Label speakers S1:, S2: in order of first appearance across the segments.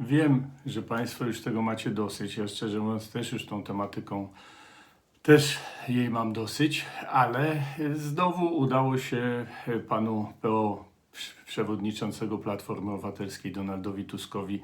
S1: Wiem, że Państwo już tego macie dosyć. Ja szczerze mówiąc też już tą tematyką też jej mam dosyć, ale znowu udało się panu PO przewodniczącego Platformy Obywatelskiej Donaldowi Tuskowi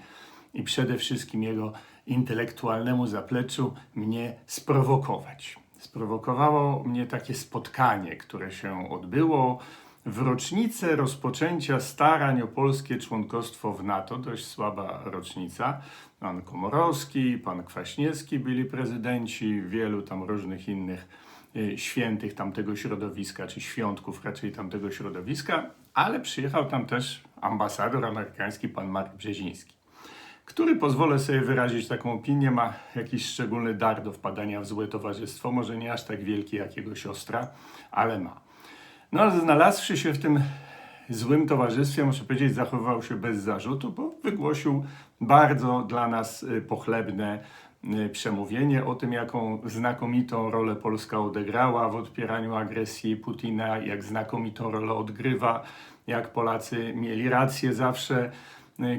S1: i przede wszystkim jego intelektualnemu zapleczu mnie sprowokować. Sprowokowało mnie takie spotkanie, które się odbyło w rocznicę rozpoczęcia starań o polskie członkostwo w NATO. Dość słaba rocznica. Pan Komorowski, pan Kwaśniewski byli prezydenci, wielu tam różnych innych y, świętych tamtego środowiska, czy świątków raczej tamtego środowiska, ale przyjechał tam też ambasador amerykański, pan Mark Brzeziński który, pozwolę sobie wyrazić taką opinię, ma jakiś szczególny dar do wpadania w złe towarzystwo. Może nie aż tak wielki jak jego siostra, ale ma. No, ale znalazłszy się w tym złym towarzystwie, muszę powiedzieć, zachowywał się bez zarzutu, bo wygłosił bardzo dla nas y, pochlebne y, przemówienie o tym, jaką znakomitą rolę Polska odegrała w odpieraniu agresji Putina, jak znakomitą rolę odgrywa, jak Polacy mieli rację zawsze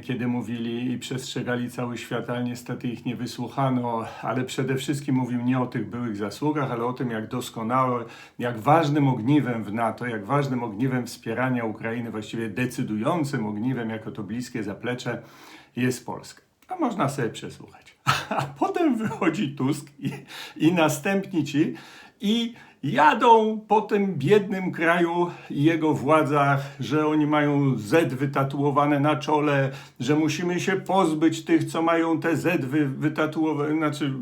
S1: kiedy mówili i przestrzegali cały świat, ale niestety ich nie wysłuchano, ale przede wszystkim mówił nie o tych byłych zasługach, ale o tym, jak doskonałe, jak ważnym ogniwem w NATO, jak ważnym ogniwem wspierania Ukrainy, właściwie decydującym ogniwem, jako to bliskie zaplecze, jest Polska. A można sobie przesłuchać. A potem wychodzi Tusk i, i następni ci i jadą po tym biednym kraju i jego władzach, że oni mają Z wytatuowane na czole, że musimy się pozbyć tych, co mają te Z wy, wytatuowane, znaczy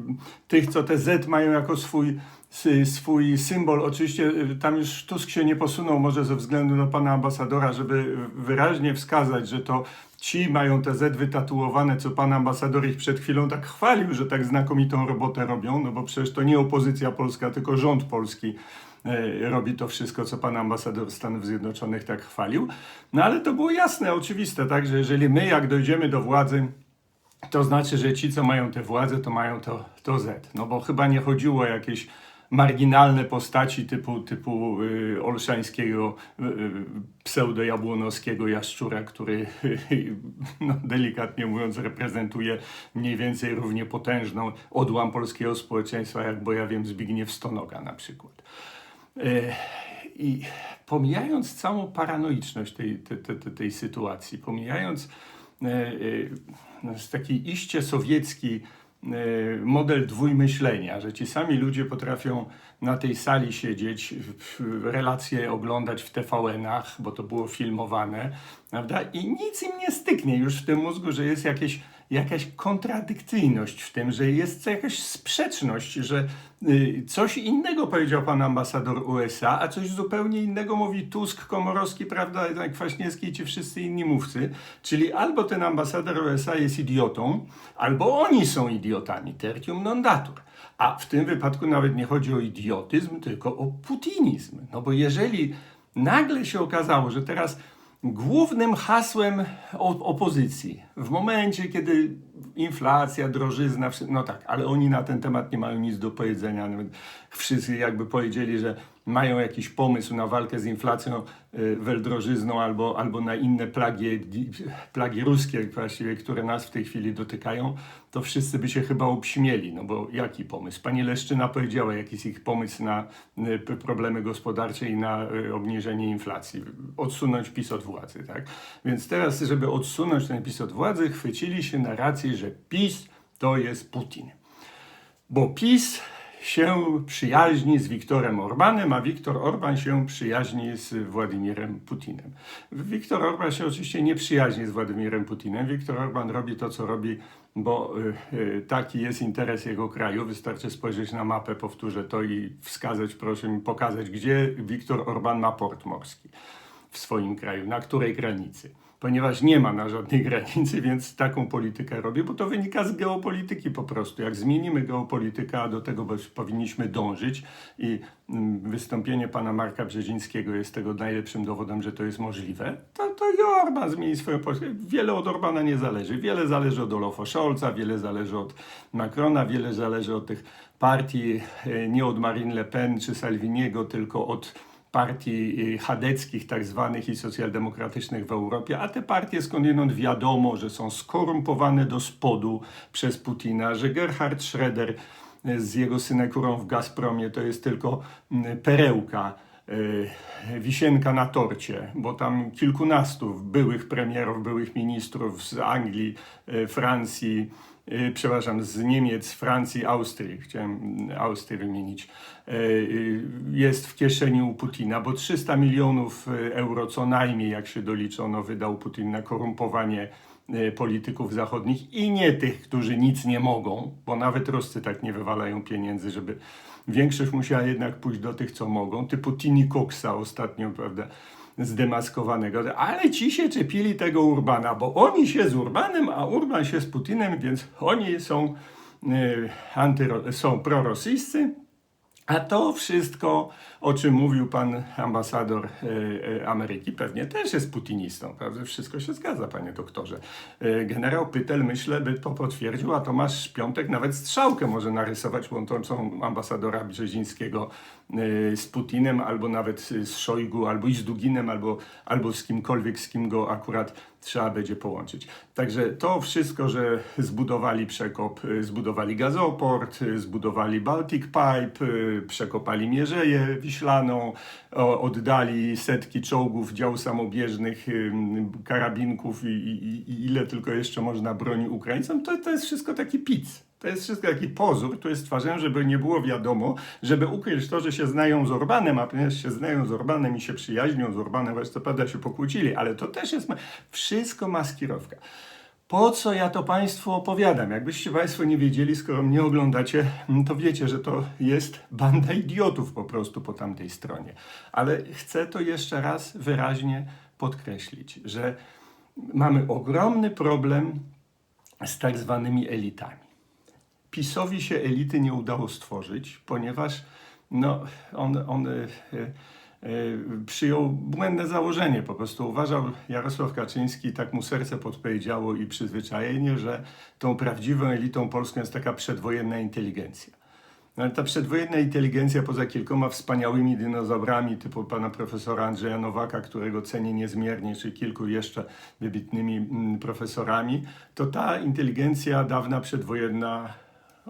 S1: tych, co te Z mają jako swój, swój symbol. Oczywiście y, tam już Tusk się nie posunął, może ze względu na pana ambasadora, żeby wyraźnie wskazać, że to ci mają te Z wytatuowane, co pan ambasador ich przed chwilą tak chwalił, że tak znakomitą robotę robią, no bo przecież to nie opozycja polska, tylko rząd polski e, robi to wszystko, co pan ambasador Stanów Zjednoczonych tak chwalił. No ale to było jasne, oczywiste, tak, że jeżeli my jak dojdziemy do władzy, to znaczy, że ci, co mają tę władzę, to mają to, to Z. No bo chyba nie chodziło o jakieś marginalne postaci typu, typu y, Olszańskiego, y, y, pseudo-jabłonowskiego jaszczura, który no, delikatnie mówiąc reprezentuje mniej więcej równie potężną odłam polskiego społeczeństwa, jak bo ja wiem Zbigniew Stonoga na przykład. I pomijając całą paranoiczność tej, tej, tej, tej sytuacji, pomijając no, taki iście sowiecki model dwójmyślenia, że ci sami ludzie potrafią na tej sali siedzieć, relacje oglądać w TVN-ach, bo to było filmowane, prawda? I nic im nie styknie już w tym mózgu, że jest jakieś, jakaś kontradykcyjność w tym, że jest jakaś sprzeczność, że y, coś innego powiedział pan ambasador USA, a coś zupełnie innego mówi Tusk, Komorowski, prawda, Kwaśniewski ci wszyscy inni mówcy. Czyli albo ten ambasador USA jest idiotą, albo oni są idiotami, tertium non datur. A w tym wypadku nawet nie chodzi o idiotyzm, tylko o putinizm. No bo jeżeli nagle się okazało, że teraz głównym hasłem opozycji w momencie, kiedy inflacja, drożyzna, no tak, ale oni na ten temat nie mają nic do powiedzenia. Nawet wszyscy jakby powiedzieli, że mają jakiś pomysł na walkę z inflacją, y, weldrożyzną albo, albo na inne plagi, plagi ruskie właściwie, które nas w tej chwili dotykają, to wszyscy by się chyba obśmieli, no bo jaki pomysł? Pani Leszczyna powiedziała, jaki jest ich pomysł na y, problemy gospodarcze i na y, obniżenie inflacji. Odsunąć PiS od władzy, tak? Więc teraz, żeby odsunąć ten PiS od władzy, chwycili się narracji, że PiS to jest Putin. Bo PiS się przyjaźni z Wiktorem Orbanem, a Wiktor Orban się przyjaźni z Władimirem Putinem. Wiktor Orban się oczywiście nie przyjaźni z Władimirem Putinem. Wiktor Orban robi to, co robi, bo y, y, taki jest interes jego kraju. Wystarczy spojrzeć na mapę, powtórzę to i wskazać, proszę mi pokazać, gdzie Wiktor Orban ma port morski w swoim kraju, na której granicy. Ponieważ nie ma na żadnej granicy, więc taką politykę robię, bo to wynika z geopolityki po prostu. Jak zmienimy geopolitykę, a do tego powinniśmy dążyć i mm, wystąpienie pana Marka Brzezińskiego jest tego najlepszym dowodem, że to jest możliwe, to, to i Orban zmieni swoją politykę. Wiele od Orbana nie zależy. Wiele zależy od Olafa Scholza, wiele zależy od Macrona, wiele zależy od tych partii, e, nie od Marine Le Pen czy Salviniego, tylko od partii y, chadeckich tak zwanych i socjaldemokratycznych w Europie, a te partie skądinąd wiadomo, że są skorumpowane do spodu przez Putina, że Gerhard Schroeder y, z jego synekurą w Gazpromie to jest tylko mm, perełka. y, wisienka na torcie, bo tam kilkunastu byłych premierów, byłych ministrów z Anglii, y, Francji, y, przepraszam, z Niemiec, Francji, Austrii, chciałem Austrię wymienić, y, y, jest w kieszeni u Putina, bo 300 milionów y, euro co najmniej, jak się doliczono, wydał Putin na korumpowanie y, polityków zachodnich i nie tych, którzy nic nie mogą, bo nawet Ruscy tak nie wywalają pieniędzy, żeby większość musiała jednak pójść do tych, co mogą, typu Tini Coxa ostatnio, prawda, zdemaskowanego, ale ci się czepili tego Urbana, bo oni się z Urbanem, a Urban się z Putinem, więc oni są, y, antyro, są prorosyjscy, a to wszystko, o czym mówił pan ambasador e, e, Ameryki, pewnie też jest putinistą, prawda? Wszystko się zgadza, panie doktorze. E, generał Pytel, myślę, by to potwierdził, a Tomasz Piątek nawet strzałkę może narysować łączącą ambasadora Brzezińskiego z Putinem, albo nawet z Szojgu, albo i z Duginem, albo, albo z kimkolwiek, z kim go akurat trzeba będzie połączyć. Także to wszystko, że zbudowali przekop, y, zbudowali gazoport, y, zbudowali Baltic Pipe, y, przekopali Mierzeję Wiślaną, oddali setki czołgów, dział samobieżnych, karabinków i, i, i ile tylko jeszcze można broni Ukraińcom, to, to jest wszystko taki pic. To jest wszystko taki pozór, który stwarzają, żeby nie było wiadomo, żeby ukryć to, że się znają z Orbanem, a ponieważ się znają z Orbanem i się przyjaźnią z Orbanem, choć co prawda się pokłócili, ale to też jest wszystko maskirowka. Po co ja to Państwu opowiadam? Jakbyście Państwo nie wiedzieli, skoro mnie oglądacie, mm, to wiecie, że to jest banda idiotów po prostu po tamtej stronie. Ale chcę to jeszcze raz wyraźnie podkreślić, że mamy ogromny problem z tak zwanymi elitami. PiSowi się elity nie udało stworzyć, ponieważ no, on, on e, e, przyjął błędne założenie. Po prostu uważał Jarosław Kaczyński, tak mu serce podpowiedziało i przyzwyczajenie, że tą prawdziwą elitą polską jest taka przedwojenna inteligencja. No, ale ta przedwojenna inteligencja, poza kilkoma wspaniałymi dinozaurami, typu pana profesora Andrzeja Nowaka, którego cenię niezmiernie, czy kilku jeszcze wybitnymi mm, profesorami, to ta inteligencja dawna, przedwojenna,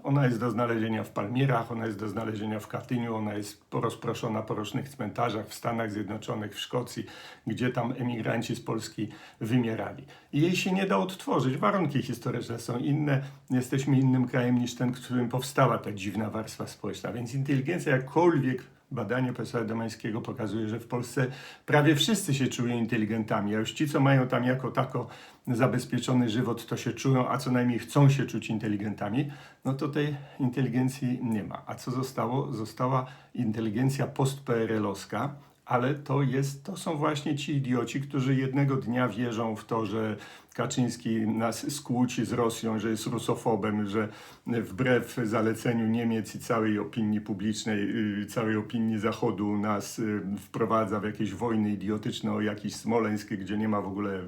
S1: ona jest do znalezienia w Palmierach, ona jest do znalezienia w Katyniu, ona jest porozproszona po różnych cmentarzach w Stanach Zjednoczonych, w Szkocji, gdzie tam emigranci z Polski wymierali. I jej się nie da odtworzyć. Warunki historyczne są inne. Jesteśmy innym krajem niż ten, w którym powstała ta dziwna warstwa społeczna. Więc inteligencja jakkolwiek Badanie profesora Domańskiego pokazuje, że w Polsce prawie wszyscy się czują inteligentami, a już ci, co mają tam jako tako zabezpieczony żywot, to się czują, a co najmniej chcą się czuć inteligentami, no to tej inteligencji nie ma. A co zostało? Została inteligencja post-PRL-owska, ale to, jest, to są właśnie ci idioci, którzy jednego dnia wierzą w to, że Kaczyński nas skłóci z Rosją, że jest rusofobem, że wbrew zaleceniu Niemiec i całej opinii publicznej, yy, całej opinii Zachodu nas yy, wprowadza w jakieś wojny idiotyczne o jakiś Smoleńsk, gdzie nie ma w ogóle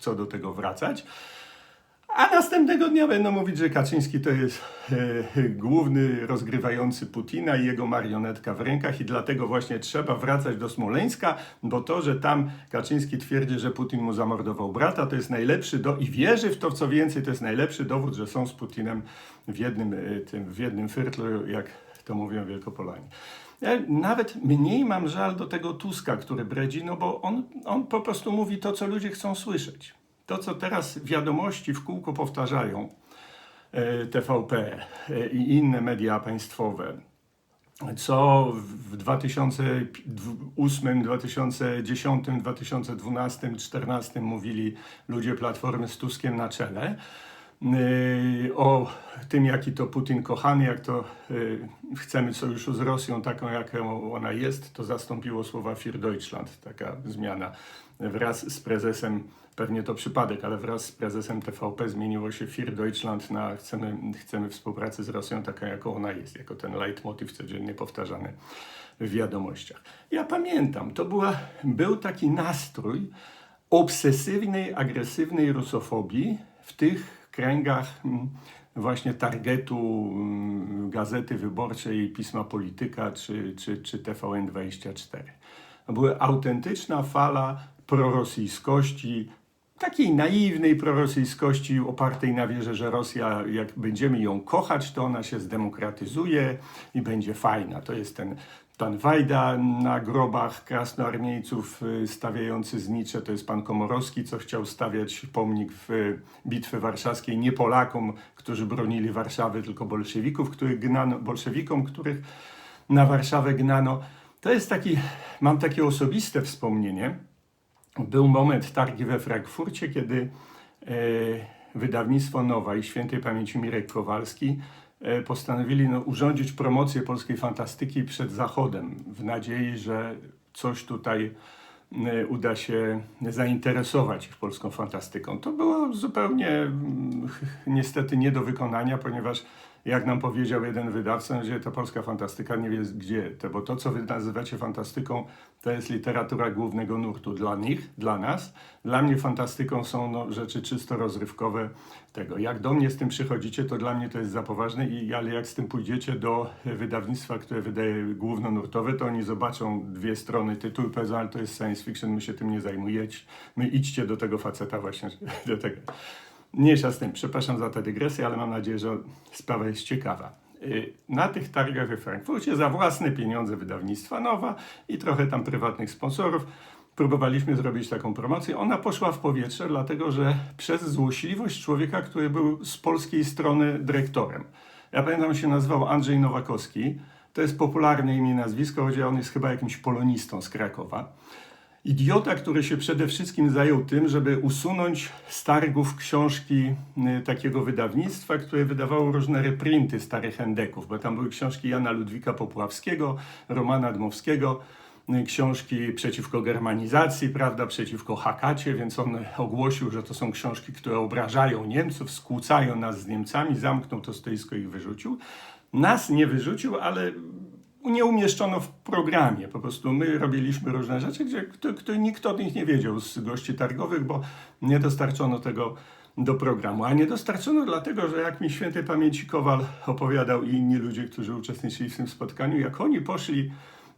S1: co do tego wracać. A następnego dnia będą mówić, że Kaczyński to jest e, główny rozgrywający Putina i jego marionetka w rękach i dlatego właśnie trzeba wracać do Smoleńska, bo to, że tam Kaczyński twierdzi, że Putin mu zamordował brata, to jest najlepszy do i wierzy w to, co więcej, to jest najlepszy dowód, że są z Putinem w jednym, e, tym, w jednym fyrtlu, jak to mówią Wielkopolani. Ja nawet mniej mam żal do tego Tuska, który bredzi, no bo on, on po prostu mówi to, co ludzie chcą słyszeć. To, co teraz wiadomości w kółko powtarzają, e, TVP e, i inne media państwowe, co w 2008, 2010, 2012, 2014 mówili ludzie Platformy z Tuskiem na czele, o tym, jaki to Putin kochany, jak to yy, chcemy sojuszu z Rosją taką, jaką ona jest, to zastąpiło słowa Für Deutschland, taka zmiana wraz z prezesem, pewnie to przypadek, ale wraz z prezesem TVP zmieniło się Für Deutschland na chcemy, chcemy współpracy z Rosją taką, jaką ona jest, jako ten leitmotiv codziennie powtarzany w wiadomościach. Ja pamiętam, to była, był taki nastrój obsesywnej, agresywnej rusofobii w tych kręgach mm, właśnie targetu mm, Gazety Wyborczej, Pisma Polityka czy, czy, czy TVN24. była autentyczna fala prorosyjskości, takiej naiwnej prorosyjskości opartej na wierze, że Rosja, jak będziemy ją kochać, to ona się zdemokratyzuje i będzie fajna. To jest ten pan Wajda na grobach krasnoarmiejców y, stawiający znicze, to jest pan Komorowski, co chciał stawiać pomnik w y, Bitwie Warszawskiej nie Polakom, którzy bronili Warszawy, tylko bolszewików, których gnano, bolszewikom, których na Warszawę gnano. To jest taki, mam takie osobiste wspomnienie, był moment targi we Frankfurcie, kiedy e, wydawnictwo Nowa i świętej pamięci Mirek Kowalski postanowili no, urządzić promocję polskiej fantastyki przed Zachodem, w nadziei, że coś tutaj e, uda się zainteresować ich polską fantastyką. To było zupełnie mm, niestety nie do wykonania, ponieważ jak nam powiedział jeden wydawca, że ta polska fantastyka nie wie gdzie, to, bo to, co wy nazywacie fantastyką, to jest literatura głównego nurtu dla nich, dla nas. Dla mnie fantastyką są no, rzeczy czysto rozrywkowe tego. Jak do mnie z tym przychodzicie, to dla mnie to jest za poważne, i, ale jak z tym pójdziecie do wydawnictwa, które wydaje głównonurtowe, to oni zobaczą dwie strony tytułu i powiedzą, ale to jest science fiction, my się tym nie zajmujecie, my idźcie do tego faceta właśnie, do tego. Mniejsza z tym, przepraszam za tę dygresję, ale mam nadzieję, że sprawa jest ciekawa. Y, Na tych targach we Frankfurcie za własne pieniądze wydawnictwa Nowa i trochę tam prywatnych sponsorów próbowaliśmy zrobić taką promocję. Ona poszła w powietrze, dlatego że przez złośliwość człowieka, który był z polskiej strony dyrektorem. Ja pamiętam, się nazywał Andrzej Nowakowski. To jest popularne imię nazwisko, choć on jest chyba jakimś polonistą z Krakowa. Idiota, który się przede wszystkim zajął tym, żeby usunąć z targów książki y, takiego wydawnictwa, które wydawało różne reprinty starych endeków, bo tam były książki Jana Ludwika Popławskiego, Romana Dmowskiego, y, książki przeciwko germanizacji, prawda, przeciwko hakacie, więc on ogłosił, że to są książki, które obrażają Niemców, skłócają nas z Niemcami, zamknął to stoisko i wyrzucił. Nas nie wyrzucił, ale nie umieszczono w programie. Po prostu my robiliśmy różne rzeczy, gdzie kto, kto, nikt o nich nie wiedział z gości targowych, bo nie dostarczono tego do programu. A nie dostarczono dlatego, że jak mi świętej pamięci Kowal opowiadał i inni ludzie, którzy uczestniczyli w tym spotkaniu, jak oni poszli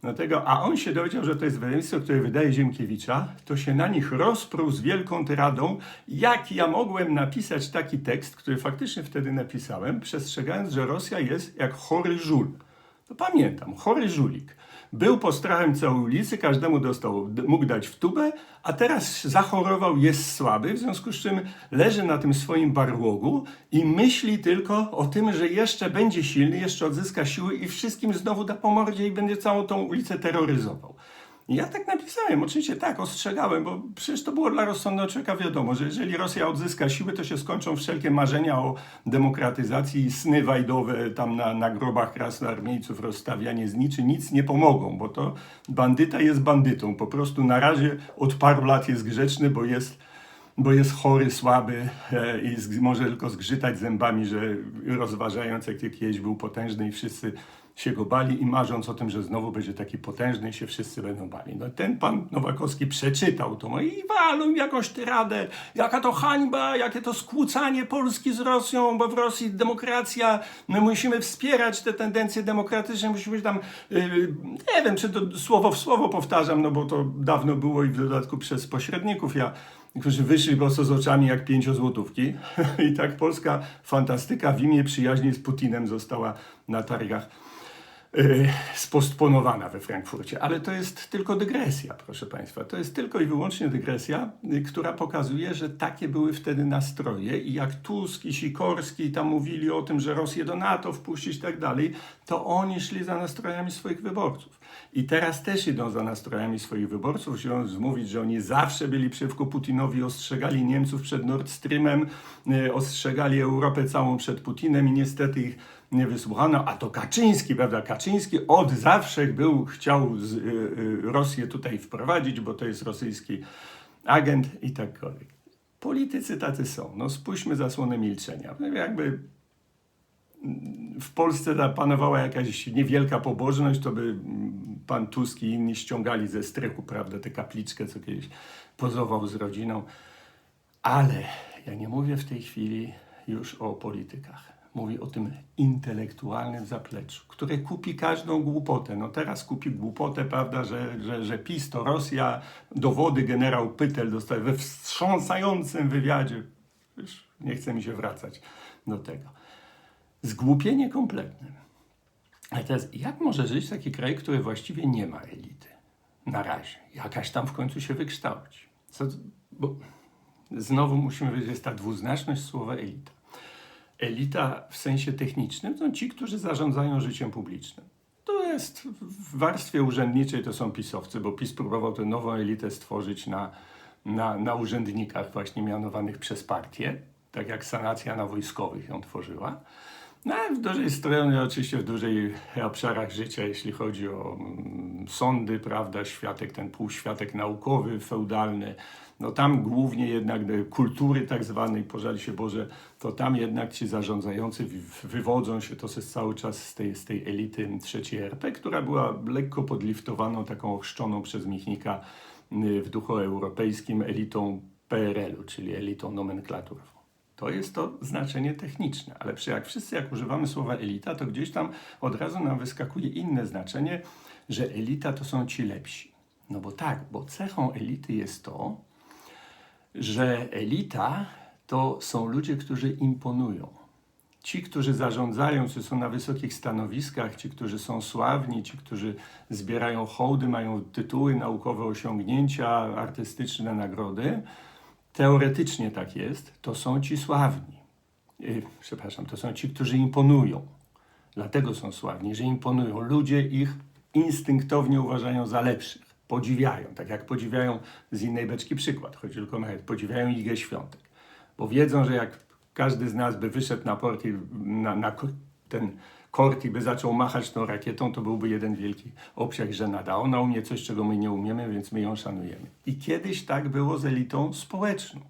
S1: do tego, a on się dowiedział, że to jest wydawnictwo, które wydaje Ziemkiewicza, to się na nich rozpruł z wielką tyradą, jak ja mogłem napisać taki tekst, który faktycznie wtedy napisałem, przestrzegając, że Rosja jest jak chory żul. To pamiętam, chory żulik. Był postrachem całej ulicy, każdemu dostał, mógł dać w tubę, a teraz zachorował, jest słaby, w związku z czym leży na tym swoim barłogu i myśli tylko o tym, że jeszcze będzie silny, jeszcze odzyska siły i wszystkim znowu da po mordzie i będzie całą tą ulicę terroryzował. Ja tak napisałem, oczywiście tak, ostrzegałem, bo przecież to było dla rozsądnego człowieka wiadomo, że jeżeli Rosja odzyska siły, to się skończą wszelkie marzenia o demokratyzacji i sny wajdowe tam na, na grobach krasnoarmiejców, rozstawianie zniczy, nic nie pomogą, bo to bandyta jest bandytą. Po prostu na razie od paru lat jest grzeczny, bo jest bo jest chory, słaby e, i może tylko zgrzytać zębami, że rozważając, jak kiedyś był potężny i wszyscy się go bali i marząc o tym, że znowu będzie taki potężny i się wszyscy będą bali. No ten pan Nowakowski przeczytał to no i walą jakąś tyradę, jaka to hańba, jakie to skłócanie Polski z Rosją, bo w Rosji demokracja, my musimy wspierać te tendencje demokratyczne, musimy tam, yy, nie wiem, czy to słowo w słowo powtarzam, no bo to dawno było i w dodatku przez pośredników ja którzy wyszli prosto z oczami jak pięciozłotówki. I tak polska fantastyka w imię przyjaźni z Putinem została na targach spostponowana we Frankfurcie. Ale to jest tylko dygresja, proszę Państwa. To jest tylko i wyłącznie dygresja, yy, która pokazuje, że takie były wtedy nastroje i jak Tusk i Sikorski tam mówili o tym, że Rosję do NATO wpuścić i tak dalej, to oni szli za nastrojami swoich wyborców. I teraz też idą za nastrojami swoich wyborców, chcąc mówić, że oni zawsze byli przeciwko Putinowi, ostrzegali Niemców przed Nord Streamem, yy, ostrzegali Europę całą przed Putinem i niestety ich nie wysłuchano, a to Kaczyński, prawda? Kaczyński od zawsze był, chciał z, y, y, Rosję tutaj wprowadzić, bo to jest rosyjski agent i tak dalej. Politycy tacy są. No spójrzmy zasłonę milczenia. No, jakby w Polsce panowała jakaś niewielka pobożność, to by mm, pan Tusk i inni ściągali ze strychu, prawda, tę kapliczkę, co kiedyś pozował z rodziną. Ale ja nie mówię w tej chwili już o politykach. Mówi o tym intelektualnym zapleczu, które kupi każdą głupotę. No teraz kupi głupotę, prawda, że, że, że PiS to Rosja, dowody generał Pytel dostaje we wstrząsającym wywiadzie. Już nie chce mi się wracać do tego. Zgłupienie kompletne. Ale teraz, jak może żyć taki kraj, który właściwie nie ma elity? Na razie. Jakaś tam w końcu się wykształci. Co, bo znowu musimy wiedzieć, jest ta dwuznaczność słowa elita. Elita w sensie technicznym to ci, którzy zarządzają życiem publicznym. To jest w warstwie urzędniczej to są pisowcy, bo PiS próbował tę nową elitę stworzyć na, na, na urzędnikach właśnie mianowanych przez partię, tak jak sanacja na wojskowych ją tworzyła. No w dużej stronie, oczywiście w dużej obszarach życia, jeśli chodzi o mm, sądy, prawda, światek, ten półświatek naukowy, feudalny, no tam głównie jednak kultury tak zwanej, pożali się Boże, to tam jednak ci zarządzający wy- wywodzą się, to jest cały czas z tej, z tej elity trzeciej RP, która była lekko podliftowaną, taką ochrzczoną przez Michnika y, w duchu europejskim elitą PRL-u, czyli elitą nomenklaturową. To jest to znaczenie techniczne, ale przy jak wszyscy jak używamy słowa elita, to gdzieś tam od razu nam wyskakuje inne znaczenie, że elita to są ci lepsi. No bo tak, bo cechą elity jest to, że elita to są ludzie, którzy imponują. Ci, którzy zarządzają, czy są na wysokich stanowiskach, ci, którzy są sławni, ci, którzy zbierają hołdy, mają tytuły, naukowe osiągnięcia, artystyczne nagrody, teoretycznie tak jest, to są ci sławni. Yy, przepraszam, to są ci, którzy imponują. Dlatego są sławni, że imponują. Ludzie ich instynktownie uważają za lepszych. Podziwiają, tak jak podziwiają z innej beczki przykład, choć tylko nawet podziwiają Igę Świątek. Bo wiedzą, że jak każdy z nas by wyszedł na port i na, na ten kort i by zaczął machać tą rakietą, to byłby jeden wielki obsiak żenada. Ona umie coś, czego my nie umiemy, więc my ją szanujemy. I kiedyś tak było z elitą społeczną.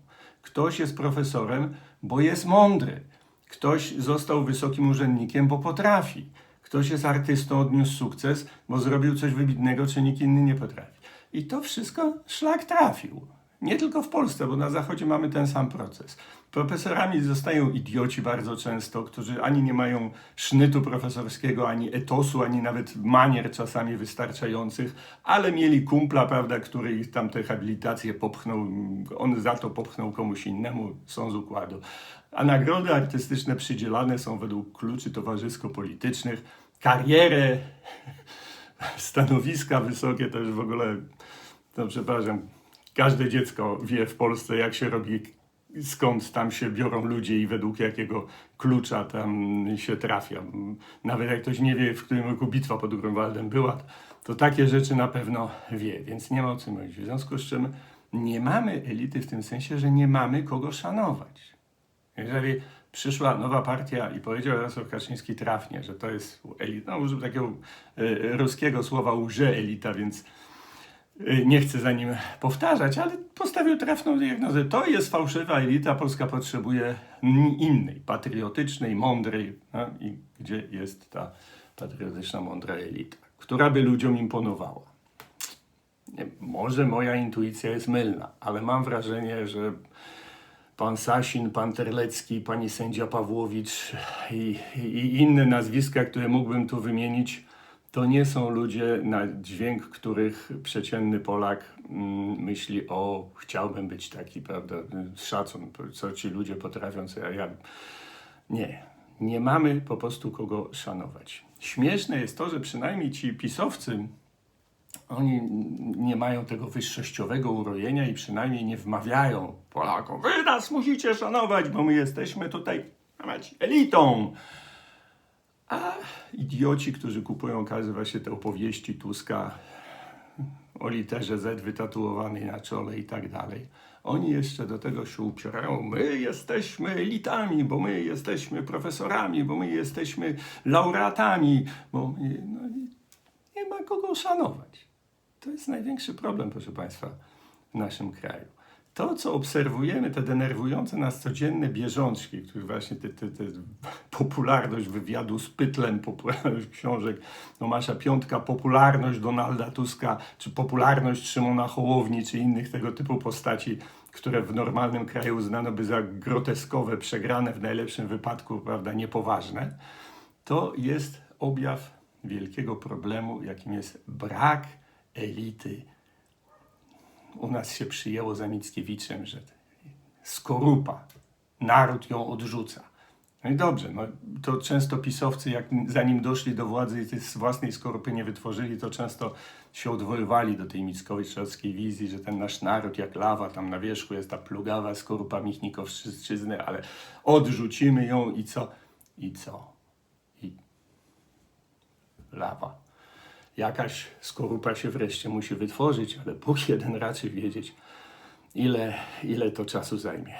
S1: Ktoś jest profesorem, bo jest mądry. Ktoś został wysokim urzędnikiem, bo potrafi. Ktoś jest artystą, odniósł sukces, bo zrobił coś wybitnego, co nikt inny nie potrafi. I to wszystko szlak trafił. Nie tylko w Polsce, bo na Zachodzie mamy ten sam proces. Profesorami zostają idioci bardzo często, którzy ani nie mają sznytu profesorskiego, ani etosu, ani nawet manier czasami wystarczających, ale mieli kumpla, prawda, który ich tam te habilitacje popchnął, on za to popchnął komuś innemu, są z układu. A nagrody artystyczne przydzielane są według kluczy towarzysko-politycznych. Karierę, stanowiska wysokie to już w ogóle, no przepraszam, każde dziecko wie w Polsce, jak się robi, skąd tam się biorą ludzie i według jakiego klucza tam się trafia. Nawet jak ktoś nie wie, w którym roku bitwa pod Grunwaldem była, to takie rzeczy na pewno wie, więc nie ma o czym mówić. W związku z czym nie mamy elity w tym sensie, że nie mamy kogo szanować. Jeżeli przyszła nowa partia i powiedział Jarosław Kaczyński trafnie, że to jest elita, no użył takiego e, ruskiego słowa łże elita, więc e, nie chcę za nim powtarzać, ale postawił trafną diagnozę. To jest fałszywa elita, Polska potrzebuje innej, patriotycznej, mądrej. No, I gdzie jest ta patriotyczna, mądra elita, która by ludziom imponowała? Nie, może moja intuicja jest mylna, ale mam wrażenie, że pan Sasin, pan Terlecki, pani sędzia Pawłowicz i, i inne nazwiska, które mógłbym tu wymienić, to nie są ludzie, na dźwięk których przeciętny Polak mm, myśli, o chciałbym być taki, prawda, szacun, co ci ludzie potrafią, co ja, ja... Nie, nie mamy po prostu kogo szanować. Śmieszne jest to, że przynajmniej ci pisowcy, oni nie mają tego wyższościowego urojenia i przynajmniej nie wmawiają Polakom, wy nas musicie szanować, bo my jesteśmy tutaj elitą. A idioci, którzy kupują każdy właśnie te opowieści Tuska o literze Z wytatuowanej na czole i tak dalej, oni jeszcze do tego się upierają. My jesteśmy elitami, bo my jesteśmy profesorami, bo my jesteśmy laureatami, bo my, no, nie ma kogo szanować. To jest największy problem, proszę Państwa, w naszym kraju. To, co obserwujemy, te denerwujące nas codzienne bieżączki, które właśnie te, te, te popularność wywiadu z Pytlem, popularność książek Tomasza Piątka, popularność Donalda Tuska, czy popularność Szymona Hołowni, czy innych tego typu postaci, które w normalnym kraju uznano by za groteskowe, przegrane, w najlepszym wypadku, prawda, niepoważne, to jest objaw wielkiego problemu, jakim jest brak elity. U nas się przyjęło za Mickiewiczem, że skorupa, naród ją odrzuca. No i dobrze, no to często pisowcy, jak zanim doszli do władzy i z własnej skorupy nie wytworzyli, to często się odwoływali do tej mickowiczowskiej wizji, że ten nasz naród jak lawa, tam na wierzchu jest ta plugawa skorupa Michnikowszczyzny, ale odrzucimy ją i co? I co? I lawa. Jakaś skorupa się wreszcie musi wytworzyć, ale Bóg jeden raczy wiedzieć, ile, ile to czasu zajmie.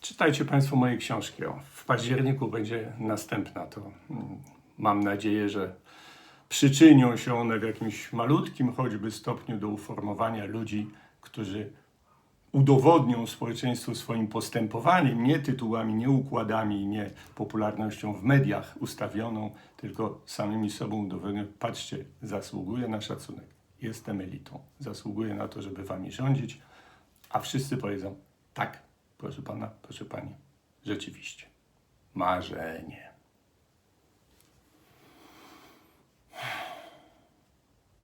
S1: Czytajcie Państwo moje książki. O, w październiku będzie następna. To mm, mam nadzieję, że przyczynią się one w jakimś malutkim choćby stopniu do uformowania ludzi, którzy udowodnią społeczeństwu swoim postępowaniem, nie tytułami, nie układami, nie popularnością w mediach ustawioną, tylko samymi sobą udowodnią, patrzcie, zasługuję na szacunek, jestem elitą, zasługuję na to, żeby wami rządzić, a wszyscy powiedzą, tak, proszę pana, proszę pani, rzeczywiście, marzenie.